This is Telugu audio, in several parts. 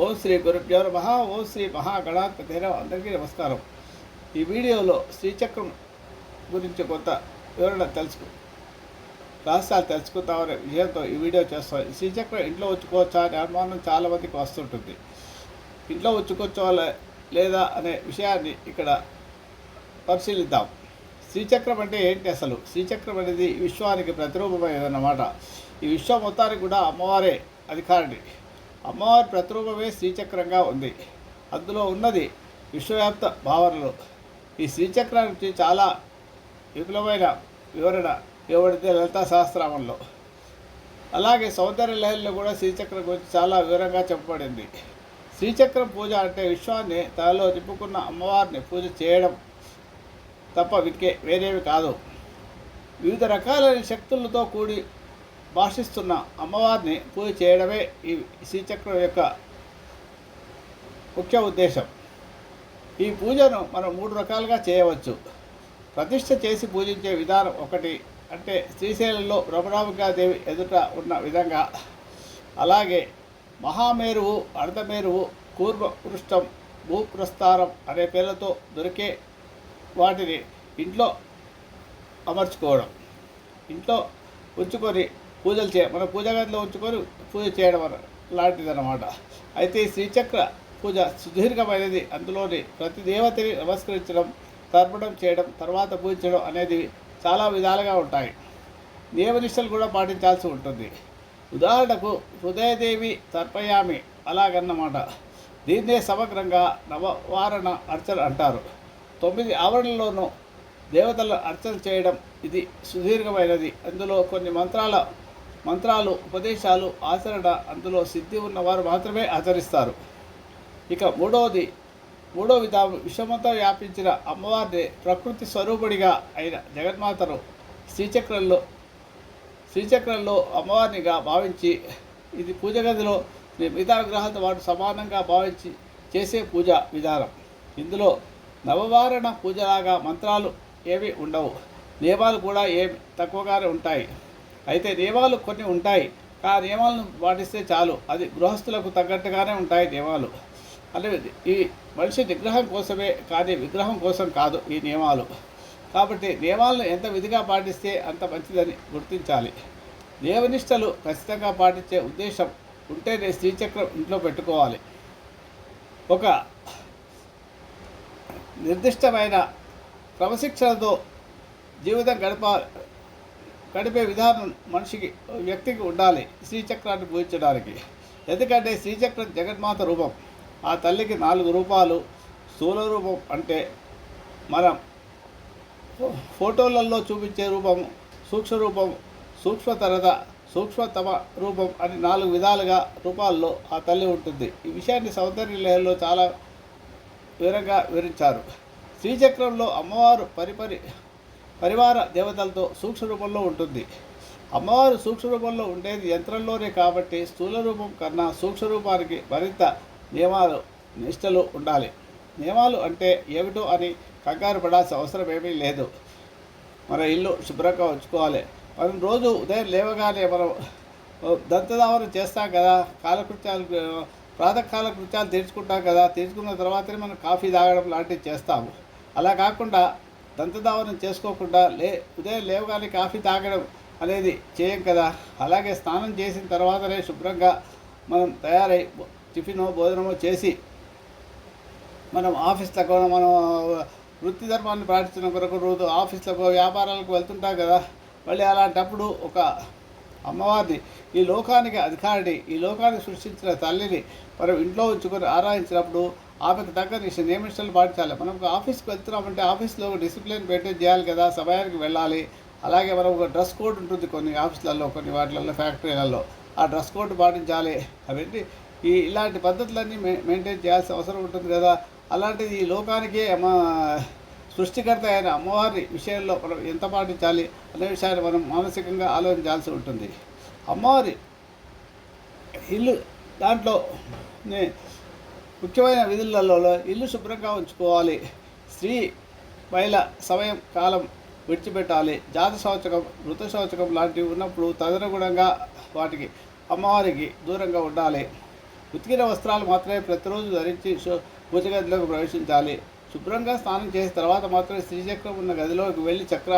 ఓం శ్రీ గురుభ్యో నమ. ఓం శ్రీ మహాగణాధిపతిర అందరికీ నమస్కారం. ఈ వీడియోలో శ్రీచక్రం గురించి కొంత వివరణ తెలుసుకు రహస్యాలు తెలుసుకుందామనే విషయంతో ఈ వీడియో చేస్తాం శ్రీచక్రం ఇంట్లో ఉంచుకోవచ్చా అనే అనుమానం చాలామందికి వస్తుంటుంది. ఇంట్లో ఉంచుకోవచ్చా లేదా అనే విషయాన్ని ఇక్కడ పరిశీలిద్దాం. శ్రీచక్రం అంటే ఏంటి అసలు? శ్రీచక్రం అనేది విశ్వానికి ప్రతిరూపమైనదన్నమాట ఈ విశ్వం మొత్తానికి కూడా అమ్మవారే అధికారిని అమ్మవారి ప్రతిరూపమే శ్రీచక్రంగా ఉంది. అందులో ఉన్నది విశ్వవ్యాప్త భావనలు. ఈ శ్రీచక్రానికి చాలా విపులమైన వివరణ ఇవ్వబడితే లలితా సహస్రామంలో అలాగే సౌందర్య లహరిలో కూడా శ్రీచక్రం గురించి చాలా వివరంగా చెప్పబడింది. శ్రీచక్రం పూజ అంటే విశ్వాన్ని తనలో నింపుకున్న అమ్మవారిని పూజ చేయడం తప్ప వికే వేరేవి కాదు. వివిధ రకాలైన శక్తులతో కూడి భాషిస్తున్న అమ్మవారిని పూజ చేయడమే ఈ శ్రీచక్రం యొక్క ముఖ్య ఉద్దేశం. ఈ పూజను మనం మూడు రకాలుగా చేయవచ్చు. ప్రతిష్ట చేసి పూజించే విధానం ఒకటి అంటే శ్రీశైలంలో దేవి ఎదుట ఉన్న విధంగా. అలాగే మహామేరువు అర్ధమేరువు కూర్మపృష్టం భూప్రస్థానం అనే పేర్లతో దొరికే వాటిని ఇంట్లో అమర్చుకోవడం. ఇంట్లో ఉంచుకొని పూజలు చే మన పూజ గదిలో ఉంచుకొని పూజ చేయడం లాంటిది లాంటిదన్నమాట. అయితే ఈ శ్రీచక్ర పూజ సుదీర్ఘమైనది. అందులోని ప్రతి దేవతని నమస్కరించడం తర్పణం చేయడం తర్వాత పూజించడం అనేది చాలా విధాలుగా ఉంటాయి. నియమనిష్టలు కూడా పాటించాల్సి ఉంటుంది. ఉదాహరణకు హృదయదేవి తర్పయామి అలాగన్నమాట. దీన్నే సమగ్రంగా నవవారణ అర్చన అంటారు. తొమ్మిది ఆవరణలోనూ దేవతల అర్చన చేయడం ఇది సుదీర్ఘమైనది. అందులో కొన్ని మంత్రాల మంత్రాలు ఉపదేశాలు ఆచరణ అందులో సిద్ధి ఉన్నవారు మాత్రమే ఆచరిస్తారు. ఇక మూడవది మూడో విధానం విశ్వమంతా వ్యాపించిన అమ్మవారిని ప్రకృతి స్వరూపుడిగా అయిన జగన్మాతను శ్రీచక్రంలో శ్రీచక్రంలో అమ్మవారినిగా భావించి ఇది పూజ గదిలో మిగతా విగ్రహాలతో పాటు సమానంగా భావించి చేసే పూజ విధానం. ఇందులో నవవారణ పూజలాగా మంత్రాలు ఏవి ఉండవు. నియమాలు కూడా ఏమి తక్కువగానే ఉంటాయి. అయితే నియమాలు కొన్ని ఉంటాయి. ఆ నియమాలను పాటిస్తే చాలు. అది గృహస్థులకు తగ్గట్టుగానే ఉంటాయి నియమాలు అదే ఈ మనిషి నిగ్రహం కోసమే కానీ విగ్రహం కోసం కాదు ఈ నియమాలు. కాబట్టి నియమాలను ఎంత విధిగా పాటిస్తే అంత మంచిదని గుర్తించాలి. నియమనిష్టలు ఖచ్చితంగా పాటించే ఉద్దేశం ఉంటేనే శ్రీచక్రం ఇంట్లో పెట్టుకోవాలి. ఒక నిర్దిష్టమైన క్రమశిక్షణతో జీవితం గడప గడిపే విధానం మనిషికి వ్యక్తికి ఉండాలి శ్రీచక్రాన్ని పూజించడానికి. ఎందుకంటే శ్రీచక్రం జగన్మాత రూపం. ఆ తల్లికి నాలుగు రూపాలు స్థూల రూపం అంటే మనం ఫో- ఫోటోలలో చూపించే రూపం సూక్ష్మ రూపం సూక్ష్మతరత సూక్ష్మతమ రూపం అని నాలుగు విధాలుగా రూపాల్లో ఆ తల్లి ఉంటుంది. ఈ విషయాన్ని సౌందర్య లహరిలో చాలా వివరంగా వివరించారు. శ్రీచక్రంలో అమ్మవారు పరిపరి పరివార దేవతలతో సూక్ష్మ రూపంలో ఉంటుంది. అమ్మవారు సూక్ష్మ రూపంలో ఉండేది యంత్రంలోనే కాబట్టి స్థూల రూపం కన్నా సూక్ష్మ రూపానికి మరింత నియమాలు నిష్టలు ఉండాలి. నియమాలు అంటే ఏమిటో అని కంగారు పడాల్సిన అవసరం ఏమీ లేదు. మన ఇల్లు శుభ్రంగా ఉంచుకోవాలి. మనం రోజు ఉదయం లేవగానే మనం దంతదావనం చేస్తాం కదా కాలకృత్యాలు ప్రాతకాల కృత్యాలు తీర్చుకుంటాం కదా తీర్చుకున్న తర్వాతనే మనం కాఫీ తాగడం లాంటివి చేస్తాము. అలా కాకుండా దంతదావనం చేసుకోకుండా లే ఉదయం లేవగానే కాఫీ తాగడం అనేది చేయం కదా. అలాగే స్నానం చేసిన తర్వాతనే శుభ్రంగా మనం తయారై టిఫినో భోజనమో చేసి మనం ఆఫీస్లకు మనం వృత్తి ధర్మాన్ని పాటించిన కొరకు రోజు ఆఫీస్లకు వ్యాపారాలకు వెళ్తుంటాం కదా. మళ్ళీ అలాంటప్పుడు ఒక అమ్మవారిని ఈ లోకానికి అధికారిని ఈ లోకాన్ని సృష్టించిన తల్లిని మనం ఇంట్లో ఉంచుకొని ఆరాధించినప్పుడు ఆమెకు తగ్గ నియమిషాలు పాటించాలి. మనం ఒక ఆఫీస్కి వెళ్తున్నామంటే ఆఫీస్లో ఒక డిసిప్లిన్ మెయింటైన్ చేయాలి కదా సమయానికి వెళ్ళాలి. అలాగే మనం ఒక డ్రెస్ కోడ్ ఉంటుంది కొన్ని ఆఫీసులలో కొన్ని వాటిలలో ఫ్యాక్టరీలలో. ఆ డ్రెస్ కోడ్ పాటించాలి. అవన్నీ ఈ ఇలాంటి పద్ధతులన్నీ మెయింటైన్ చేయాల్సిన అవసరం ఉంటుంది కదా. అలాంటిది ఈ లోకానికే మా సృష్టికర్త అయిన అమ్మవారి విషయంలో మనం ఎంత పాటించాలి అనే విషయాన్ని మనం మానసికంగా ఆలోచించాల్సి ఉంటుంది. అమ్మవారి ఇల్లు దాంట్లో ముఖ్యమైన విధులలో ఇల్లు శుభ్రంగా ఉంచుకోవాలి. స్త్రీ మహిళ సమయం కాలం విడిచిపెట్టాలి. జాత శౌచకం మృత శౌచకం లాంటివి ఉన్నప్పుడు తదనుగుణంగా వాటికి అమ్మవారికి దూరంగా ఉండాలి. ఉతికిన వస్త్రాలు మాత్రమే ప్రతిరోజు ధరించి శు- ప్రవేశించాలి. శుభ్రంగా స్నానం చేసిన తర్వాత మాత్రమే శ్రీచక్రం ఉన్న గదిలోకి వెళ్ళి చక్ర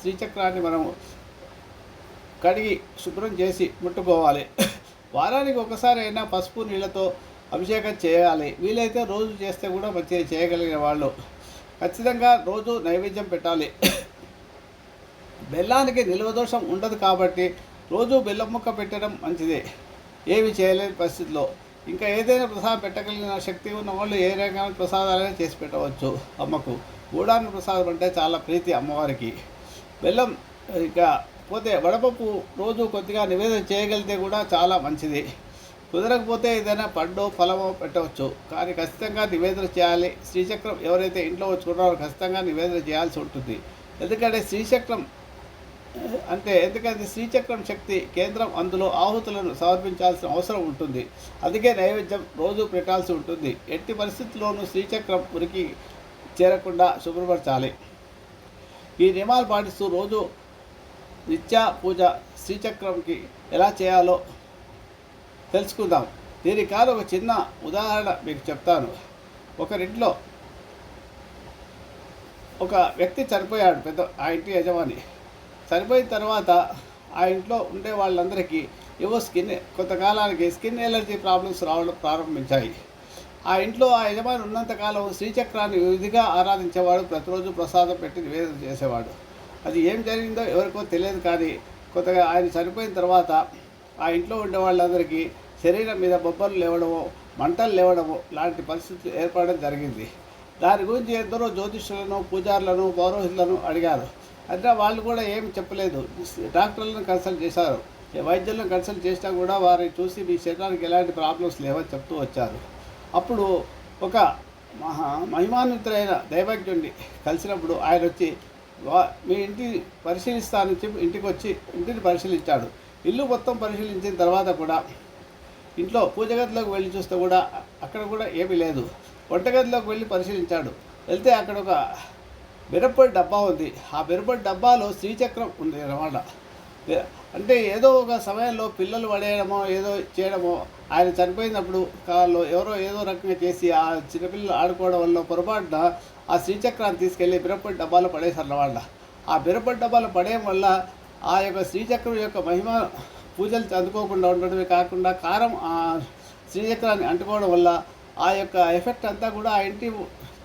శ్రీచక్రాన్ని మనం కడిగి శుభ్రం చేసి ముట్టుకోవాలి. వారానికి ఒకసారి అయినా పసుపు నీళ్ళతో అభిషేకం చేయాలి. వీలైతే రోజు చేస్తే కూడా మంచిగా చేయగలిగిన వాళ్ళు. ఖచ్చితంగా రోజు నైవేద్యం పెట్టాలి. బెల్లానికి నిల్వ దోషం ఉండదు కాబట్టి రోజు బెల్లం ముక్క పెట్టడం మంచిదే. ఏమి చేయలేని పరిస్థితిలో ఇంకా ఏదైనా ప్రసాదం పెట్టగలిగిన శక్తి ఉన్న వాళ్ళు ఏ రకమైన ప్రసాదాలైనా చేసి పెట్టవచ్చు అమ్మకు. గూడాన్ని ప్రసాదం అంటే చాలా ప్రీతి అమ్మవారికి. బెల్లం ఇంకా పోతే వడపప్పు రోజు కొద్దిగా నివేదన చేయగలిగితే కూడా చాలా మంచిది. కుదరకపోతే ఏదైనా పండు ఫలమో పెట్టవచ్చు. కానీ ఖచ్చితంగా నివేదన చేయాలి. శ్రీచక్రం ఎవరైతే ఇంట్లో వచ్చుకున్నారో ఖచ్చితంగా నివేదన చేయాల్సి ఉంటుంది. ఎందుకంటే శ్రీచక్రం అంటే ఎందుకంటే శ్రీచక్రం శక్తి కేంద్రం అందులో ఆహుతులను సమర్పించాల్సిన అవసరం ఉంటుంది. అందుకే నైవేద్యం రోజు పెట్టాల్సి ఉంటుంది. ఎట్టి పరిస్థితుల్లోనూ శ్రీచక్రం ఉరికి చేరకుండా శుభ్రపరచాలి. ఈ నియమాలు పాటిస్తూ రోజు నిత్య పూజ శ్రీచక్రంకి ఎలా చేయాలో తెలుసుకుందాం. దీనికి కాదు ఒక చిన్న ఉదాహరణ మీకు చెప్తాను. ఒకరింట్లో ఒక వ్యక్తి చనిపోయాడు పెద్ద ఆ ఇంటి యజమాని. చనిపోయిన తర్వాత ఆ ఇంట్లో ఉండే వాళ్ళందరికీ ఏవో స్కిన్ కొంతకాలానికి స్కిన్ ఎలర్జీ ప్రాబ్లమ్స్ రావడం ప్రారంభించాయి. ఆ ఇంట్లో ఆ యజమాని ఉన్నంతకాలం శ్రీచక్రాన్ని విధిగా ఆరాధించేవాడు ప్రతిరోజు ప్రసాదం పెట్టి నివేదన చేసేవాడు. అది ఏం జరిగిందో ఎవరికో తెలియదు కానీ కొత్తగా ఆయన చనిపోయిన తర్వాత ఆ ఇంట్లో ఉండే వాళ్ళందరికీ శరీరం మీద బొబ్బలు లేవడమో మంటలు లేవడమో లాంటి పరిస్థితులు ఏర్పడడం జరిగింది. దాని గురించి ఎందరో జ్యోతిష్యులను పూజారులను పౌరోహితులను అడిగారు. అంటే వాళ్ళు కూడా ఏం చెప్పలేదు. డాక్టర్లను కన్సల్ట్ చేశారు. వైద్యులను కన్సల్ట్ చేసినా కూడా వారిని చూసి మీ శరీరానికి ఎలాంటి ప్రాబ్లమ్స్ లేవని చెప్తూ వచ్చారు. అప్పుడు ఒక మహా మహిమాన్వితులైన దైవజ్ఞుడిని కలిసినప్పుడు ఆయన వచ్చి వా- మీ ఇంటి పరిశీలిస్తానని చెప్పి ఇంటికి వచ్చి ఇంటిని పరిశీలించాడు. ఇల్లు మొత్తం పరిశీలించిన తర్వాత కూడా ఇంట్లో పూజ గదిలోకి వెళ్ళి చూస్తే కూడా అక్కడ కూడా ఏమీ లేదు. వంటగదిలోకి వెళ్ళి పరిశీలించాడు. వెళ్తే అక్కడ ఒక మిరప్పొడి డబ్బా ఉంది. ఆ మిరప్పొడి డబ్బాలో శ్రీచక్రం ఉంది అన్నమాట. అంటే ఏదో ఒక సమయంలో పిల్లలు పడేయడమో ఏదో చేయడమో ఆయన చనిపోయినప్పుడు కాళ్ళు ఎవరో ఏదో రకంగా చేసి ఆ చిన్నపిల్లలు ఆడుకోవడం వల్ల పొరపాటున ఆ శ్రీచక్రాన్ని తీసుకెళ్ళి మిరప్పొడి డబ్బాలో పడేశారు అన్నమాట. ఆ మిరప్పొడి డబ్బాలో పడేయడం వల్ల ఆ యొక్క శ్రీచక్రం యొక్క మహిమ పూజలు అందుకోకుండా ఉండడమే కాకుండా కారం ఆ శ్రీచక్రాన్ని అంటుకోవడం వల్ల ఆ యొక్క ఎఫెక్ట్ అంతా కూడా ఆ ఇంటి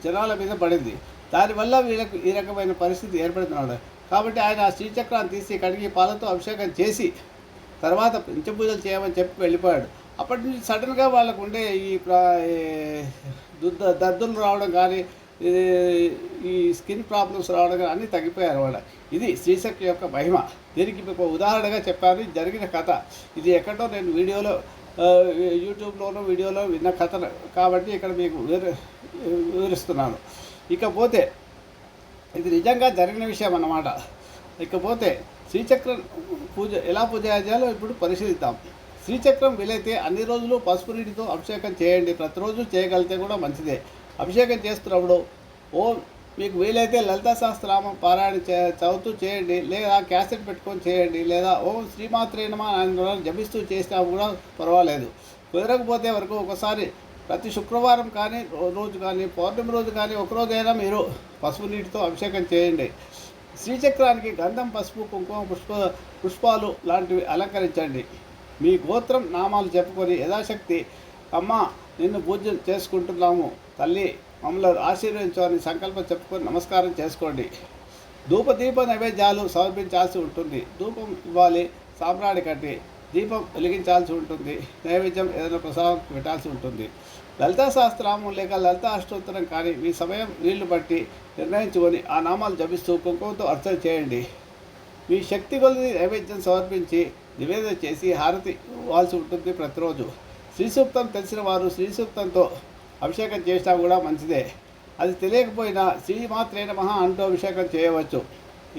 జనాల మీద పడింది. దానివల్ల వీళ్ళకు ఈ రకమైన పరిస్థితి ఏర్పడుతున్నాడు కాబట్టి ఆయన ఆ శ్రీచక్రాన్ని తీసి కడిగి పాలతో అభిషేకం చేసి తర్వాత పంచపూజలు చేయమని చెప్పి వెళ్ళిపోయాడు. అప్పటి నుంచి సడన్గా వాళ్ళకు ఉండే ఈ ప్రా- దుద్ద దద్దులు రావడం కానీ ఈ స్కిన్ ప్రాబ్లమ్స్ రావడం కానీ అన్నీ తగ్గిపోయారు వాళ్ళ ఇది శ్రీశక్తి యొక్క మహిమ. దీనికి మీకు ఉదాహరణగా చెప్పాను. జరిగిన కథ. ఇది ఎక్కడో నేను వీడియోలో యూట్యూబ్లోనూ వీడియోలో విన్న కథ. కాబట్టి ఇక్కడ మీకు వివరి వివరిస్తున్నాను. ఇకపోతే ఇది నిజంగా జరిగిన విషయం అన్నమాట. ఇకపోతే శ్రీచక్రం పూజ ఎలా పూజ చేయాలో ఇప్పుడు పరిశీలిద్దాం. శ్రీచక్రం వీలైతే అన్ని రోజులు పసుపు నీటితో అభిషేకం చేయండి. ప్రతిరోజు చేయగలిగితే కూడా మంచిదే. అభిషేకం చేస్తున్నప్పుడు ఓం మీకు వీలైతే లలితా సహస్రనామం పారాయణ చే చదువుతూ చేయండి. లేదా క్యాసెట్ పెట్టుకొని చేయండి. లేదా ఓం శ్రీమాత్రేనమా అని జపిస్తూ చేసినా కూడా పర్వాలేదు. కుదరకపోతే వరకు ఒకసారి ప్రతి శుక్రవారం కానీ రోజు కానీ పౌర్ణమి రోజు కానీ ఒకరోజైనా మీరు పసుపు నీటితో అభిషేకం చేయండి. శ్రీచక్రానికి గంధం పసుపు కుంకుమ పుష్ప పుష్పాలు లాంటివి అలంకరించండి. మీ గోత్రం నామాలు చెప్పుకొని యథాశక్తి అమ్మ నిన్ను పూజ చేసుకుంటున్నాము. తల్లి మమ్మల్ని ఆశీర్వదించని సంకల్పం చెప్పుకొని నమస్కారం చేసుకోండి. ధూపదీప నైవేద్యాలు సమర్పించాల్సి ఉంటుంది. ధూపం ఇవ్వాలి సాంబ్రాణి కట్టి దీపం వెలిగించాల్సి ఉంటుంది. నైవేద్యం ఏదైనా ప్రసాదం పెట్టాల్సి ఉంటుంది. లలితా శాస్త్రామం లేక లలితా అష్టోత్తరం కానీ మీ సమయం వీళ్ళు బట్టి నిర్ణయించుకొని ఆ నామాలు జపిస్తూ కుంకుమతో అర్చన చేయండి. మీ శక్తి కొలది నైవేద్యం సమర్పించి నివేదన చేసి హారతి ఇవ్వాల్సి ఉంటుంది ప్రతిరోజు. శ్రీ సూక్తం తెలిసిన వారు శ్రీ సూక్తంతో అభిషేకం చేసినా కూడా మంచిదే. అది తెలియకపోయినా శ్రీ మాత్రే నమః అంటూ అభిషేకం చేయవచ్చు.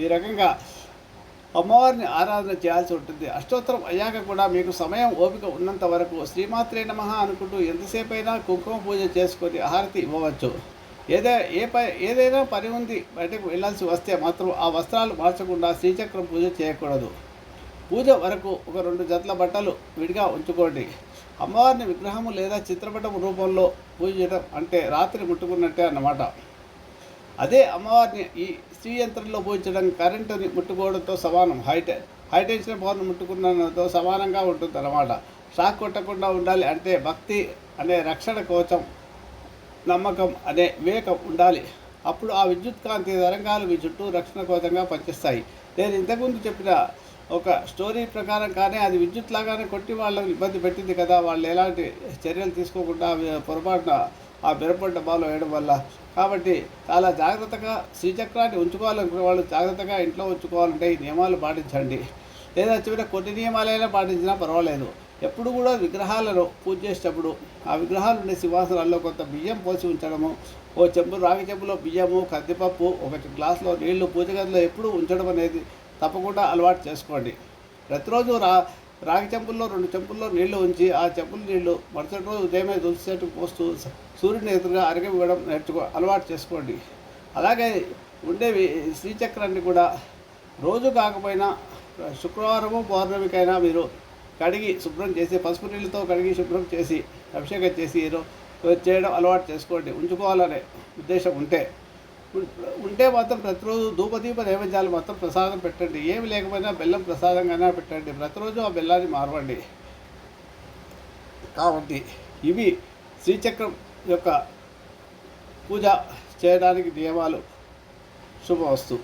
ఈ రకంగా అమ్మవారిని ఆరాధన చేయాల్సి ఉంటుంది. అష్టోత్తరం అయ్యాక కూడా మీకు సమయం ఓపిక ఉన్నంత వరకు శ్రీమాత్రే నమ అనుకుంటూ ఎంతసేపైనా కుంకుమ పూజ చేసుకొని హారతి ఇవ్వవచ్చు. ఏదే ఏ ప ఏదైనా పని ఉంది బయటకు వెళ్ళాల్సి వస్తే మాత్రం ఆ వస్త్రాలు మార్చకుండా శ్రీచక్రం పూజ చేయకూడదు. పూజ వరకు ఒక రెండు జతల బట్టలు విడిగా ఉంచుకోండి. అమ్మవారిని విగ్రహము లేదా చిత్రపటం రూపంలో పూజ చేయడం అంటే రాత్రి ముట్టుకున్నట్టే అన్నమాట. అదే అమ్మవారిని ఈ స్త్రీ యంత్రంలో పూజించడం కరెంటుని ముట్టుకోవడంతో సమానం. హైటె హైటెన్షన్ పవర్ని ముట్టుకున్నతో సమానంగా ఉంటుంది అన్నమాట. షాక్ కొట్టకుండా ఉండాలి అంటే భక్తి అనే రక్షణ కోచం నమ్మకం అనే వివేకం ఉండాలి. అప్పుడు ఆ విద్యుత్ కాంతి తరంగాలు మీ చుట్టూ రక్షణ కోతంగా పనిచేస్తాయి. నేను ఇంతకుముందు చెప్పిన ఒక స్టోరీ ప్రకారం కానీ అది విద్యుత్ లాగానే కొట్టి వాళ్ళని ఇబ్బంది పెట్టింది కదా. వాళ్ళు ఎలాంటి చర్యలు తీసుకోకుండా పొరపాటున ఆ బెరపడ్డ బాలు వేయడం వల్ల. కాబట్టి చాలా జాగ్రత్తగా శ్రీచక్రాన్ని ఉంచుకోవాలనుకునే వాళ్ళు జాగ్రత్తగా ఇంట్లో ఉంచుకోవాలంటే ఈ నియమాలు పాటించండి. లేదా చివరి కొన్ని నియమాలైనా పాటించినా పర్వాలేదు. ఎప్పుడు కూడా విగ్రహాలను పూజ చేసేటప్పుడు ఆ విగ్రహాలు ఉండే సింహాసనాల్లో కొంత బియ్యం పోసి ఉంచడము ఓ చెంబు రాగి చెంబులో బియ్యము కందిపప్పు ఒకటి గ్లాసులో నీళ్ళు పూజ గదిలో ఎప్పుడు ఉంచడం అనేది తప్పకుండా అలవాటు చేసుకోండి. ప్రతిరోజు రా రాగి చెంపుల్లో రెండు చెంపుల్లో నీళ్ళు ఉంచి ఆ చెంపుల నీళ్ళు మరుసటి రోజు ఉదయమే తులసి పోస్తూ సూర్యుని ఎదురుగా అరగవ్వడం నేర్చుకో అలవాటు చేసుకోండి. అలాగే ఉండేవి శ్రీచక్రాన్ని కూడా రోజు కాకపోయినా శుక్రవారము పౌర్ణమికైనా మీరు కడిగి శుభ్రం చేసి పసుపు నీళ్ళతో కడిగి శుభ్రం చేసి అభిషేకం చేసి చేయడం అలవాటు చేసుకోండి. ఉంచుకోవాలనే ఉద్దేశం ఉంటే ఉంటే మాత్రం ప్రతిరోజు ధూపదీప నైవేద్యాలు మాత్రం ప్రసాదం పెట్టండి. ఏమి లేకపోయినా బెల్లం ప్రసాదంగానే పెట్టండి. ప్రతిరోజు ఆ బెల్లాన్ని మార్వండి. కాబట్టి ఇవి శ్రీచక్రం యొక్క పూజ చేయడానికి నియమాలు. శుభవస్తు